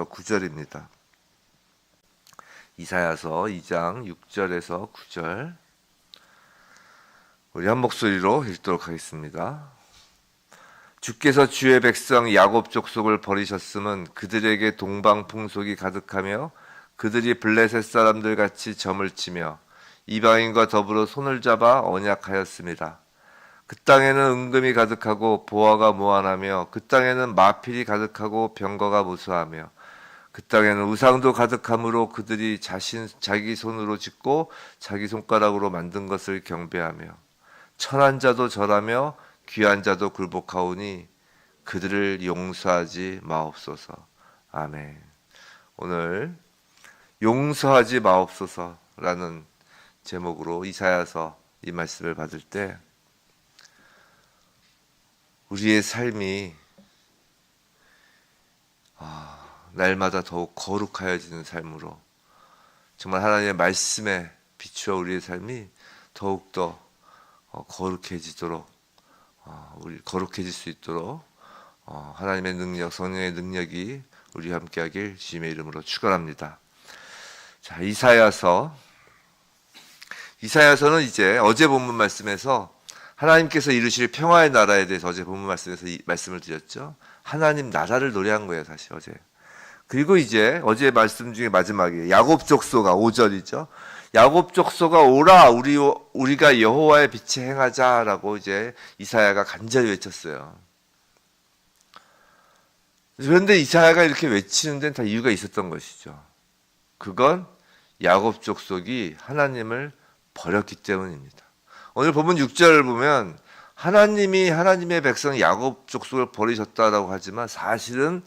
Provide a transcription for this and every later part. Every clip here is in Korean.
9절입니다. 이사야서 2장 6절에서 9절 우리 한 목소리로 읽도록 하겠습니다. 주께서 주의 백성 야곱 족속을 버리셨음은 그들에게 동방 풍속이 가득하며 그들이 블레셋 사람들 같이 점을 치며 이방인과 더불어 손을 잡아 언약하였습니다. 그 땅에는 은금이 가득하고 보화가 무한하며 그 땅에는 마필이 가득하고 병거가 무수하며 그 땅에는 우상도 가득하므로 그들이 자신 자기 손으로 짓고 자기 손가락으로 만든 것을 경배하며 천한 자도 절하며 귀한 자도 굴복하오니 그들을 용서하지 마옵소서. 아멘. 오늘 용서하지 마옵소서라는 제목으로 이사야서 이 말씀을 받을 때 우리의 삶이 아, 날마다 더욱 거룩하여지는 삶으로 정말 하나님의 말씀에 비추어 우리의 삶이 더욱더 어, 거룩해지도록 어, 우리 거룩해질 수 있도록 어, 하나님의 능력, 성령의 능력이 우리와 함께하길 주님의 이름으로 축원합니다. 자 이사야서 이사야서는 이제 어제 본문 말씀에서 하나님께서 이루실 평화의 나라에 대해서 어제 본문 말씀에서 이 말씀을 드렸죠. 하나님 나라를 노래한 거예요, 사실 어제. 그리고 이제 어제 말씀 중에 마지막에 야곱 족소가 5절이죠. 야곱 족소가 오라 우리 우리가 여호와의 빛에 행하자라고 이제 이사야가 간절히 외쳤어요. 그런데 이사야가 이렇게 외치는 데는 다 이유가 있었던 것이죠. 그건 야곱 족속이 하나님을 버렸기 때문입니다. 오늘 본문 6절을 보면 하나님이 하나님의 백성 야곱 족속을 버리셨다라고 하지만 사실은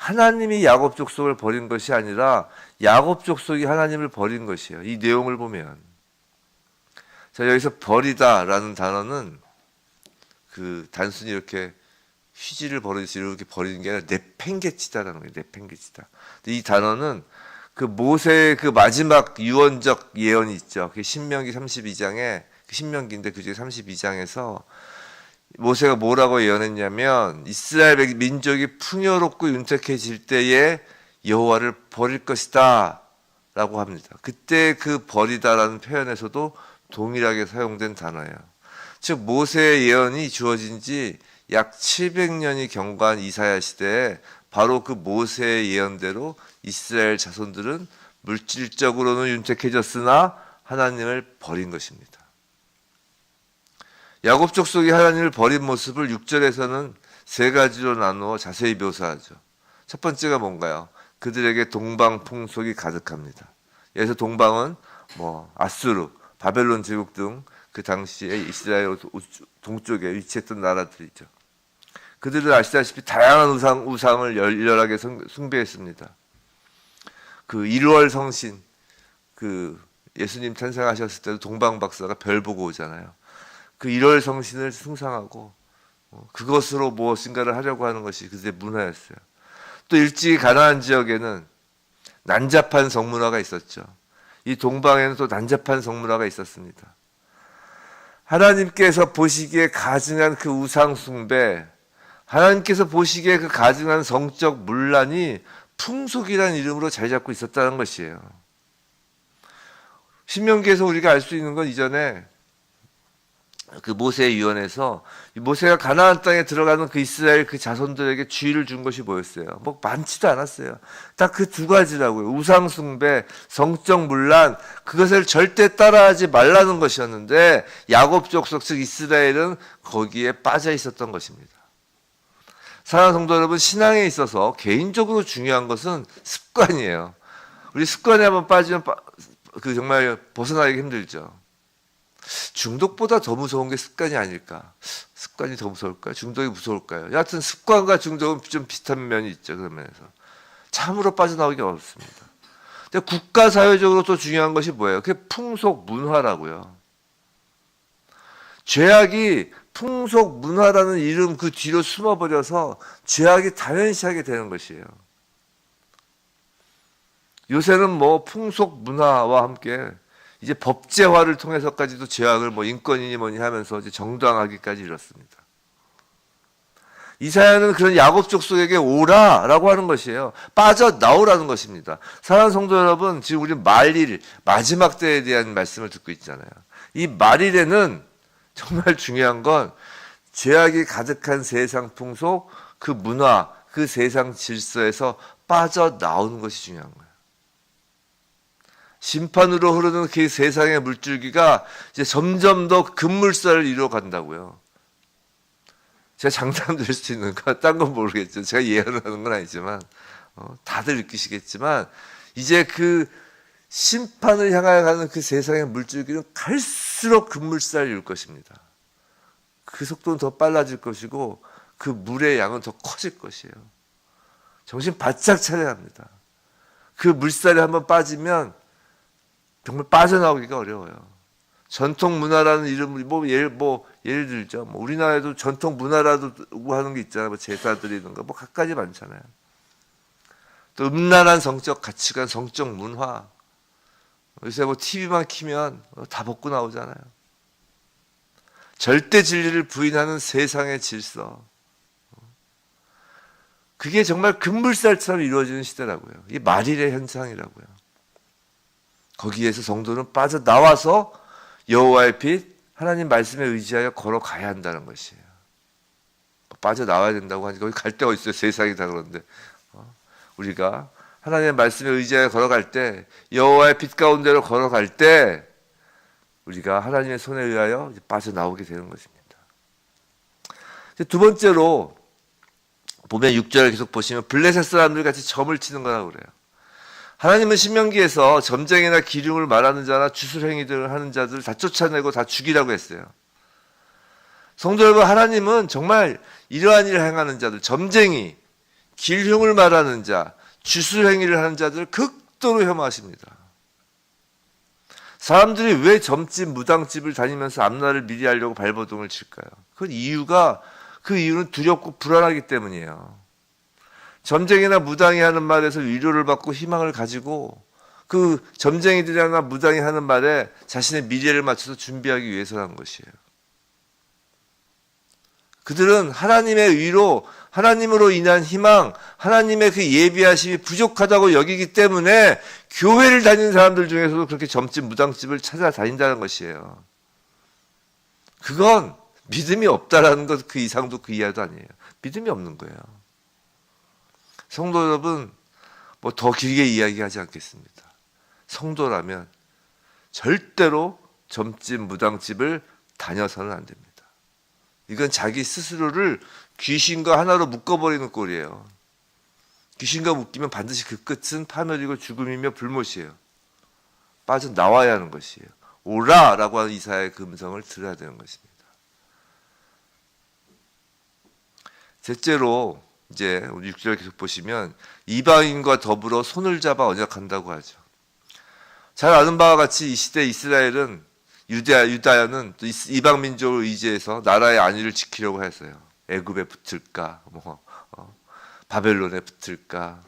하나님이 야곱 족속을 버린 것이 아니라 야곱 족속이 하나님을 버린 것이에요. 이 내용을 보면 자 여기서 버리다라는 단어는 그 단순히 이렇게 휘지를 버리듯이 이렇게 버리는 게 아니라 내팽개치다라는 거예요. 내팽개치다. 이 단어는 그 모세의 그 마지막 유언적 예언이 있죠. 그 신명기 32장에 그 신명기인데 그중에 32장에서 모세가 뭐라고 예언했냐면 이스라엘 민족이 풍요롭고 윤택해질 때에 여호와를 버릴 것이다 라고 합니다. 그때 그 버리다라는 표현에서도 동일하게 사용된 단어예요. 즉 모세의 예언이 주어진 지 약 700년이 경과한 이사야 시대에 바로 그 모세의 예언대로 이스라엘 자손들은 물질적으로는 윤택해졌으나 하나님을 버린 것입니다. 야곱 족속이 하나님을 버린 모습을 6절에서는 세 가지로 나누어 자세히 묘사하죠. 첫 번째가 뭔가요? 그들에게 동방 풍속이 가득합니다. 여기서 동방은 뭐 아수르, 바벨론 제국 등 그 당시에 이스라엘 동쪽에 위치했던 나라들이죠. 그들은 아시다시피 다양한 우상, 우상을 열렬하게 숭배했습니다. 그 1월 성신, 그 예수님 탄생하셨을 때도 동방 박사가 별 보고 오잖아요. 그 1월 성신을 숭상하고 어, 그것으로 무엇인가를 하려고 하는 것이 그들의 문화였어요. 또 일찍이 가나안 지역에는 난잡한 성문화가 있었죠. 이 동방에는 또 난잡한 성문화가 있었습니다. 하나님께서 보시기에 가증한 그 우상 숭배, 하나님께서 보시기에 그 가증한 성적 문란이 풍속이라는 이름으로 자리 잡고 있었다는 것이에요. 신명기에서 우리가 알 수 있는 건 이전에 그 모세의 유언에서 모세가 가나안 땅에 들어가는 그 이스라엘 그 자손들에게 주의를 준 것이 뭐였어요? 뭐 많지도 않았어요. 딱 그 두 가지라고요. 우상 숭배, 성적 문란 그것을 절대 따라하지 말라는 것이었는데 야곱 족속 즉 이스라엘은 거기에 빠져 있었던 것입니다. 사랑하는 성도 여러분, 신앙에 있어서 개인적으로 중요한 것은 습관이에요. 우리 습관에 한번 빠지면 그 정말 벗어나기 힘들죠. 중독보다 더 무서운 게 습관이 아닐까? 습관이 더 무서울까요? 중독이 무서울까요? 여하튼 습관과 중독은 좀 비슷한 면이 있죠. 그런 면에서. 참으로 빠져나오기 어렵습니다. 근데 국가 사회적으로 또 중요한 것이 뭐예요? 그게 풍속 문화라고요. 죄악이 풍속 문화라는 이름 그 뒤로 숨어버려서 죄악이 당연시하게 되는 것이에요. 요새는 뭐 풍속 문화와 함께 이제 법제화를 통해서까지도 죄악을 뭐 인권이니 뭐니 하면서 이제 정당하기까지 이렇습니다. 이사야는 그런 야곱 족 속에게 오라라고 하는 것이에요. 빠져 나오라는 것입니다. 사랑하는 성도 여러분, 지금 우리 말일 마지막 때에 대한 말씀을 듣고 있잖아요. 이 말일에는 정말 중요한 건 죄악이 가득한 세상 풍속, 그 문화, 그 세상 질서에서 빠져 나오는 것이 중요한 거예요. 심판으로 흐르는 그 세상의 물줄기가 이제 점점 더 급물살을 이루어 간다고요. 제가 장담드릴 수 있는 건딴건 모르겠죠. 제가 예언을 하는 건 아니지만 어, 다들 느끼시겠지만 이제 그 심판을 향하여 가는 그 세상의 물줄기는 갈수록 급물살을 이룰 것입니다. 그 속도는 더 빨라질 것이고 그 물의 양은 더 커질 것이에요. 정신 바짝 차려야 합니다. 그 물살에 한번 빠지면 정말 빠져나오기가 어려워요. 전통 문화라는 이름을 뭐 예를 뭐 예를 들죠. 뭐 우리나라에도 전통 문화라도 하는 게 있잖아요. 뭐 제사 드리는 거 뭐 갖가지 많잖아요. 또 음란한 성적 가치관, 성적 문화. 요새 뭐 TV만 키면 다 벗고 나오잖아요. 절대 진리를 부인하는 세상의 질서. 그게 정말 급물살처럼 이루어지는 시대라고요. 이 말일의 현상이라고요. 거기에서 성도는 빠져 나와서 여호와의 빛 하나님 말씀에 의지하여 걸어가야 한다는 것이에요. 빠져 나와야 된다고 하니까 거기 갈 데가 있어요. 세상이 다 그런데 어? 우리가 하나님의 말씀에 의지하여 걸어갈 때 여호와의 빛 가운데로 걸어갈 때 우리가 하나님의 손에 의하여 빠져 나오게 되는 것입니다. 두 번째로 보면 6절을 계속 보시면 블레셋 사람들 같이 점을 치는 거라고 그래요. 하나님은 신명기에서 점쟁이나 기륭을 말하는 자나 주술행위들을 하는 자들을 다 쫓아내고 다 죽이라고 했어요. 성도 여러분, 하나님은 정말 이러한 일을 행하는 자들, 점쟁이, 길흉을 말하는 자, 주술행위를 하는 자들을 극도로 혐오하십니다. 사람들이 왜 점집, 무당집을 다니면서 앞날을 미리 알려고 발버둥을 칠까요? 그 이유가, 그 이유는 두렵고 불안하기 때문이에요. 점쟁이나 무당이 하는 말에서 위로를 받고 희망을 가지고 그 점쟁이들이나 무당이 하는 말에 자신의 미래를 맞춰서 준비하기 위해서라는 것이에요. 그들은 하나님의 위로, 하나님으로 인한 희망, 하나님의 그 예비하심이 부족하다고 여기기 때문에 교회를 다니는 사람들 중에서도 그렇게 점집, 무당집을 찾아다닌다는 것이에요. 그건 믿음이 없다라는 것 그 이상도 그 이하도 아니에요. 믿음이 없는 거예요. 성도 여러분, 뭐 더 길게 이야기하지 않겠습니다. 성도라면 절대로 점집, 무당집을 다녀서는 안 됩니다. 이건 자기 스스로를 귀신과 하나로 묶어버리는 꼴이에요. 귀신과 묶이면 반드시 그 끝은 파멸이고 죽음이며 불못이에요. 빠져 나와야 하는 것이에요. 오라라고 하는 이사의 그 음성을 들어야 되는 것입니다. 셋째로 이제 6절 계속 보시면 이방인과 더불어 손을 잡아 언약한다고 하죠. 잘 아는 바와 같이 이 시대 이스라엘은 유다 유다야는 이방 민족을 의지해서 나라의 안위를 지키려고 했어요. 애굽에 붙을까, 뭐 어, 바벨론에 붙을까.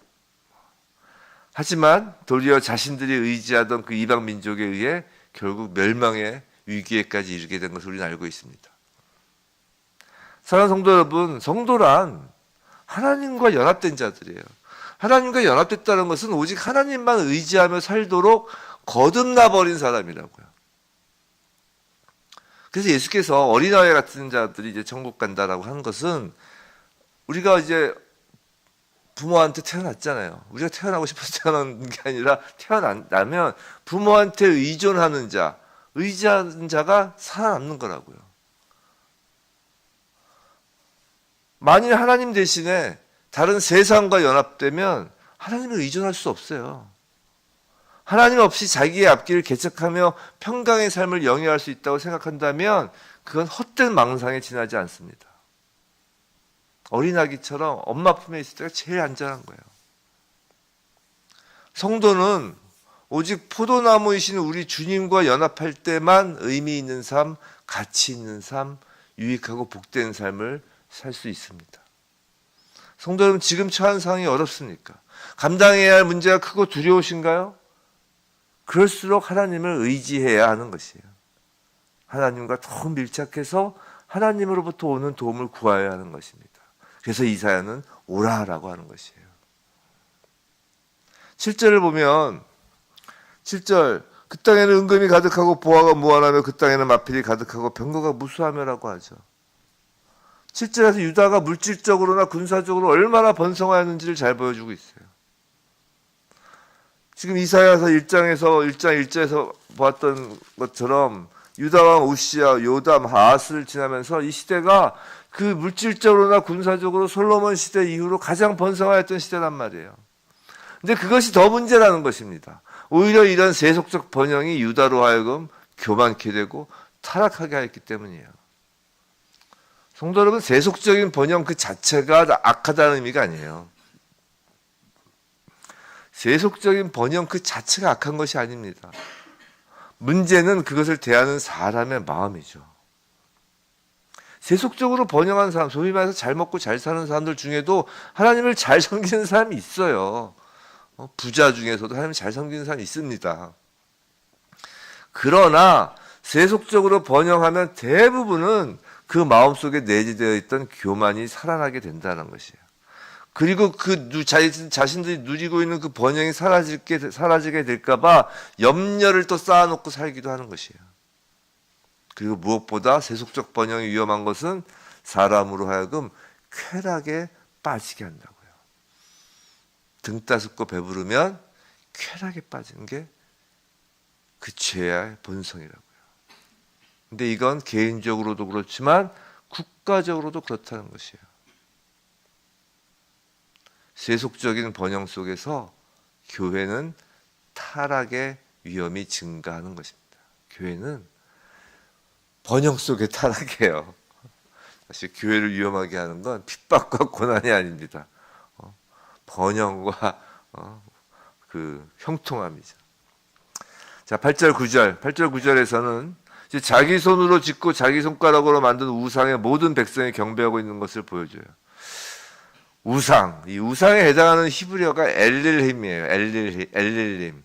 하지만 도리어 자신들이 의지하던 그 이방 민족에 의해 결국 멸망의 위기에까지 이르게 된 것을 우리는 알고 있습니다. 사랑하는 성도 여러분, 성도란 하나님과 연합된 자들이에요. 하나님과 연합됐다는 것은 오직 하나님만 의지하며 살도록 거듭나 버린 사람이라고요. 그래서 예수께서 어린아이 같은 자들이 이제 천국 간다라고 하는 것은 우리가 이제 부모한테 태어났잖아요. 우리가 태어나고 싶어서 태어난 게 아니라 태어나면 부모한테 의존하는 자, 의지하는 자가 살아남는 거라고요. 만일 하나님 대신에 다른 세상과 연합되면 하나님을 의존할 수 없어요. 하나님 없이 자기의 앞길을 개척하며 평강의 삶을 영위할 수 있다고 생각한다면 그건 헛된 망상에 지나지 않습니다. 어린아기처럼 엄마 품에 있을 때가 제일 안전한 거예요. 성도는 오직 포도나무이신 우리 주님과 연합할 때만 의미 있는 삶, 가치 있는 삶, 유익하고 복된 삶을 살 수 있습니다. 성도 여러분, 지금 처한 상황이 어렵습니까? 감당해야 할 문제가 크고 두려우신가요? 그럴수록 하나님을 의지해야 하는 것이에요. 하나님과 더 밀착해서 하나님으로부터 오는 도움을 구해야 하는 것입니다. 그래서 이사야는 오라라고 하는 것이에요. 7절을 보면 7절 그 땅에는 은금이 가득하고 보화가 무한하며 그 땅에는 마필이 가득하고 병거가 무수하며라고 하죠. 7절에서 유다가 물질적으로나 군사적으로 얼마나 번성하였는지를 잘 보여주고 있어요. 지금 이사야서 1장에서 1장 1절에서 보았던 것처럼 유다 왕 우시야, 요담, 하스를 지나면서 이 시대가 그 물질적으로나 군사적으로 솔로몬 시대 이후로 가장 번성하였던 시대란 말이에요. 근데 그것이 더 문제라는 것입니다. 오히려 이런 세속적 번영이 유다로 하여금 교만케 되고 타락하게 하였기 때문이에요. 성도 여러분, 세속적인 번영 그 자체가 악하다는 의미가 아니에요. 세속적인 번영 그 자체가 악한 것이 아닙니다. 문제는 그것을 대하는 사람의 마음이죠. 세속적으로 번영한 사람, 소위 말해서 잘 먹고 잘 사는 사람들 중에도 하나님을 잘 섬기는 사람이 있어요. 어, 부자 중에서도 하나님을 잘 섬기는 사람이 있습니다. 그러나 세속적으로 번영하면 대부분은 그 마음속에 내재되어 있던 교만이 살아나게 된다는 것이에요. 그리고 그 자신들이 누리고 있는 그 번영이 사라질게, 사라지게 될까봐 염려를 또 쌓아놓고 살기도 하는 것이에요. 그리고 무엇보다 세속적 번영이 위험한 것은 사람으로 하여금 쾌락에 빠지게 한다고요. 등 따숩고 배부르면 쾌락에 빠지는 게 그 죄의 본성이라고요. 근데 이건 개인적으로도 그렇지만 국가적으로도 그렇다는 것이에요. 세속적인 번영 속에서 교회는 타락의 위험이 증가하는 것입니다. 교회는 번영 속에 타락해요. 사실 교회를 위험하게 하는 건 핍박과 고난이 아닙니다. 어, 번영과 어, 그 형통함이죠. 자, 8절 9절. 8절 9절에서는 이제 자기 손으로 짓고 자기 손가락으로 만든 우상의 모든 백성이 경배하고 있는 것을 보여줘요. 우상, 이 우상에 해당하는 히브리어가 엘릴힘이에요. 엘릴, 엘릴림.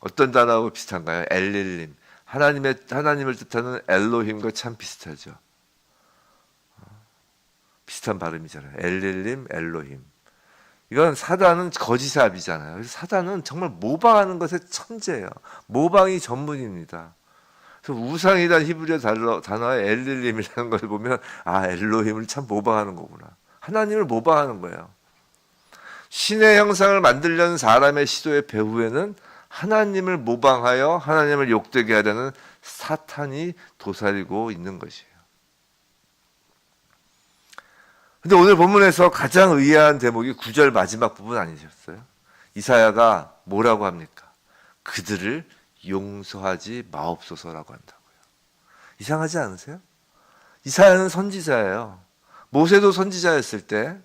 어떤 단어하고 비슷한가요? 엘릴림. 하나님의, 하나님을 뜻하는 엘로힘과 참 비슷하죠. 비슷한 발음이잖아요. 엘릴림, 엘로힘. 이건 사단은. 그래서 사단은 정말 모방하는 것에 천재예요. 모방이 전문입니다. 그래서 우상이란 히브리어 단어, 단어의 엘릴림이라는 걸 보면 아 엘로힘을 참 모방하는 거구나. 하나님을 모방하는 거예요. 신의 형상을 만들려는 사람의 시도의 배후에는 하나님을 모방하여 하나님을 욕되게 하려는 사탄이 도사리고 있는 것이에요. 근데 오늘 본문에서 가장 의아한 대목이 9절 마지막 부분 아니셨어요? 이사야가 뭐라고 합니까? 그들을 용서하지 마옵소서라고 한다고요. 이상하지 않으세요? 이사야는 선지자예요. 모세도 선지자였을 때,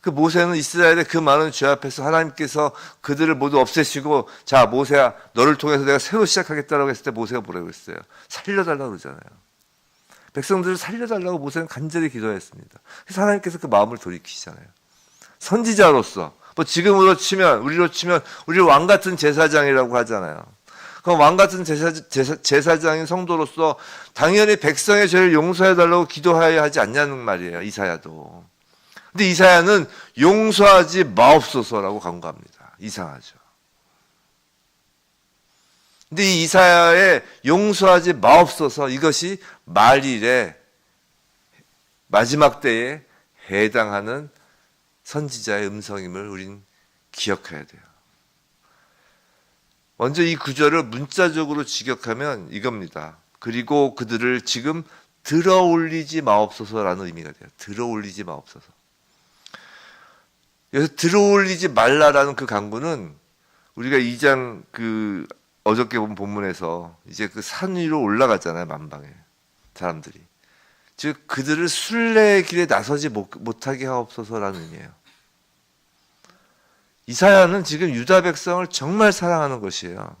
그 모세는 이스라엘의 그 많은 죄 앞에서 하나님께서 그들을 모두 없애시고, 자, 모세야, 너를 통해서 내가 새로 시작하겠다라고 했을 때 모세가 뭐라고 했어요? 살려달라고 그러잖아요. 백성들을 살려달라고 모세는 간절히 기도했습니다. 그래서 하나님께서 그 마음을 돌이키시잖아요. 선지자로서, 뭐 지금으로 치면, 우리로 치면, 우리 왕 같은 제사장이라고 하잖아요. 그럼 왕 같은 제사, 제사, 장인 성도로서 당연히 백성의 죄를 용서해 달라고 기도해야 하지 않냐는 말이에요. 이사야도. 근데 이사야는 용서하지 마옵소서라고 간구합니다. 이상하죠. 근데 이 이사야의 용서하지 마옵소서 이것이 말일의 마지막 때에 해당하는 선지자의 음성임을 우린 기억해야 돼요. 먼저 이 구절을 문자적으로 직역하면 이겁니다. 그리고 그들을 지금 들어 올리지 마옵소서라는 의미가 돼요. 들어 올리지 마옵소서. 여기서 들어 올리지 말라라는 그 강구는 우리가 2장 그 어저께 본 본문에서 이제 그 산 위로 올라갔잖아요, 만방에. 사람들이. 즉, 그들을 순례의 길에 나서지 못하게 하옵소서라는 의미예요. 이사야는 지금 유다 백성을 정말 사랑하는 것이에요.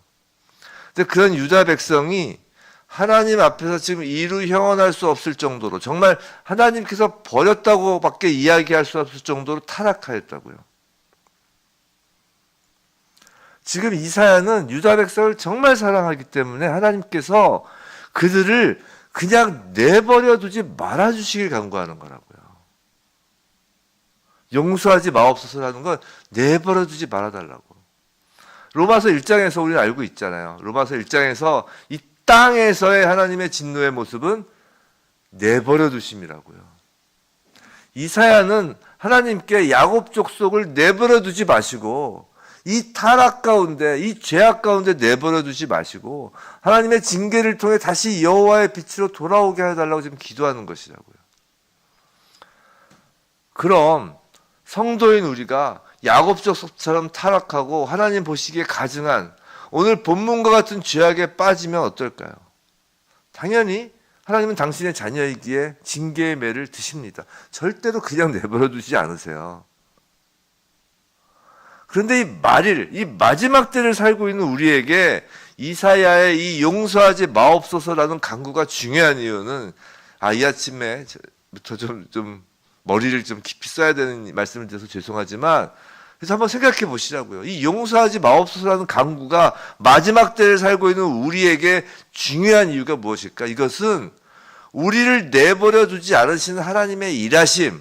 근데 그런 유다 백성이 하나님 앞에서 지금 이루 형언할 수 없을 정도로 정말 하나님께서 버렸다고밖에 이야기할 수 없을 정도로 타락하였다고요. 지금 이사야는 유다 백성을 정말 사랑하기 때문에 하나님께서 그들을 그냥 내버려 두지 말아 주시길 간구하는 거라고요. 용서하지 마옵소서라는 건 내버려 두지 말아달라고. 로마서 1장에서 우리는 알고 있잖아요. 로마서 1장에서 이 땅에서의 하나님의 진노의 모습은 내버려 두심이라고요. 이사야는 하나님께 야곱 족속을 내버려 두지 마시고 이 타락 가운데 이 죄악 가운데 내버려 두지 마시고 하나님의 징계를 통해 다시 여호와의 빛으로 돌아오게 해 달라고 지금 기도하는 것이라고요. 그럼 성도인 우리가 야곱 족속처럼 타락하고 하나님 보시기에 가증한 오늘 본문과 같은 죄악에 빠지면 어떨까요? 당연히 하나님은 당신의 자녀이기에 징계의 매를 드십니다. 절대로 그냥 내버려 두지 않으세요. 그런데 이 말일, 이 마지막 때를 살고 있는 우리에게 이사야의 이 용서하지 마옵소서라는 강구가 중요한 이유는 아, 이 아침에부터 좀, 좀 머리를 좀 깊이 써야 되는 말씀을 드려서 죄송하지만 그래서 한번 생각해 보시라고요. 이 용서하지 마옵소서라는 강구가 마지막 때를 살고 있는 우리에게 중요한 이유가 무엇일까? 이것은 우리를 내버려 두지 않으시는 하나님의 일하심,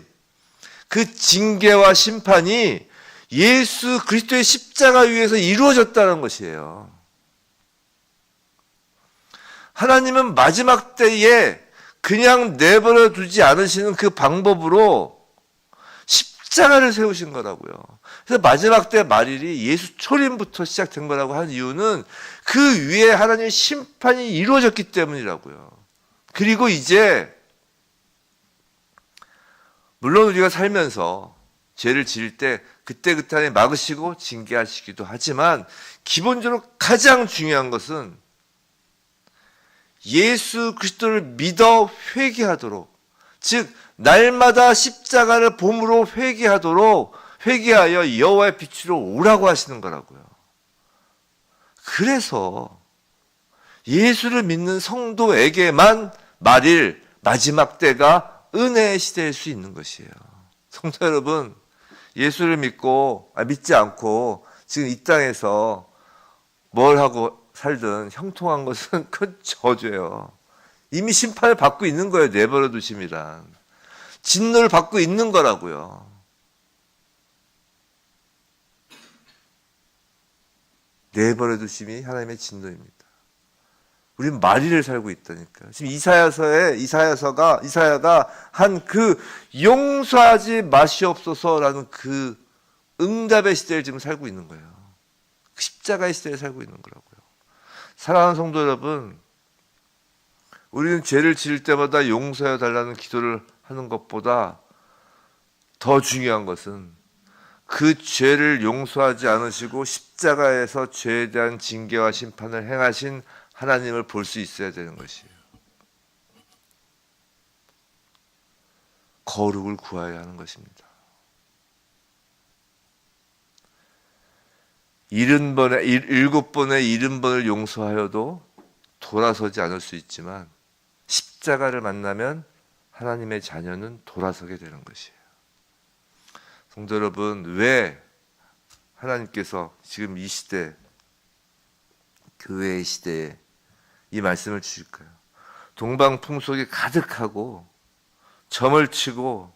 그 징계와 심판이 예수 그리스도의 십자가 위에서 이루어졌다는 것이에요. 하나님은 마지막 때에 그냥 내버려 두지 않으시는 그 방법으로 십자가를 세우신 거라고요. 그래서 마지막 때 말일이 예수 초림부터 시작된 거라고 하는 이유는 그 위에 하나님의 심판이 이루어졌기 때문이라고요. 그리고 이제 물론 우리가 살면서 죄를 지을 때 그때그때 막으시고 징계하시기도 하지만 기본적으로 가장 중요한 것은 예수 그리스도를 믿어 회개하도록 즉 날마다 십자가를 봄으로 회개하도록 회개하여 여호와의 빛으로 오라고 하시는 거라고요. 그래서 예수를 믿는 성도에게만 말일 마지막 때가 은혜의 시대일 수 있는 것이에요. 성도 여러분, 예수를 믿고 아, 믿지 않고 지금 이 땅에서 뭘 하고 살든 형통한 것은 큰 저주예요. 이미 심판을 받고 있는 거예요. 내버려 두심이란. 진노를 받고 있는 거라고요. 내버려 두심이 하나님의 진노입니다. 우리는 마리를 살고 있다니까요. 지금 이사야서에 이사야서가 이사야가 한 그 용서하지 마시옵소서라는 그 응답의 시대를 지금 살고 있는 거예요. 그 십자가의 시대에 살고 있는 거라고요. 사랑하는 성도 여러분, 우리는 죄를 지을 때마다 용서해 달라는 기도를 하는 것보다 더 중요한 것은 그 죄를 용서하지 않으시고 십자가에서 죄에 대한 징계와 심판을 행하신 하나님을 볼 수 있어야 되는 것이에요. 거룩을 구하여야 하는 것입니다. 일흔 번에 일- 일곱 번에 일흔 번을 용서하여도 돌아서지 않을 수 있지만 십자가를 만나면 하나님의 자녀는 돌아서게 되는 것이에요. 성도 여러분, 왜 하나님께서 지금 이 시대 교회의 시대에 이 말씀을 주실까요? 동방 풍속이 가득하고 점을 치고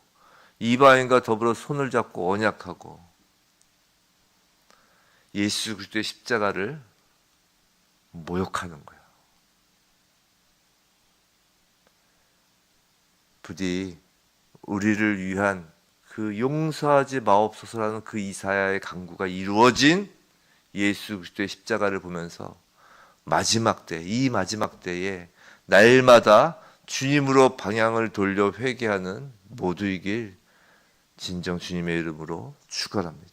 이방인과 더불어 손을 잡고 언약하고 예수 그리스도의 십자가를 모욕하는 거야. 부디 우리를 위한 그 용서하지 마옵소서라는 그 이사야의 강구가 이루어진 예수 그리스도의 십자가를 보면서 마지막 때, 이 마지막 때에 날마다 주님으로 방향을 돌려 회개하는 모두이길 진정 주님의 이름으로 축원합니다.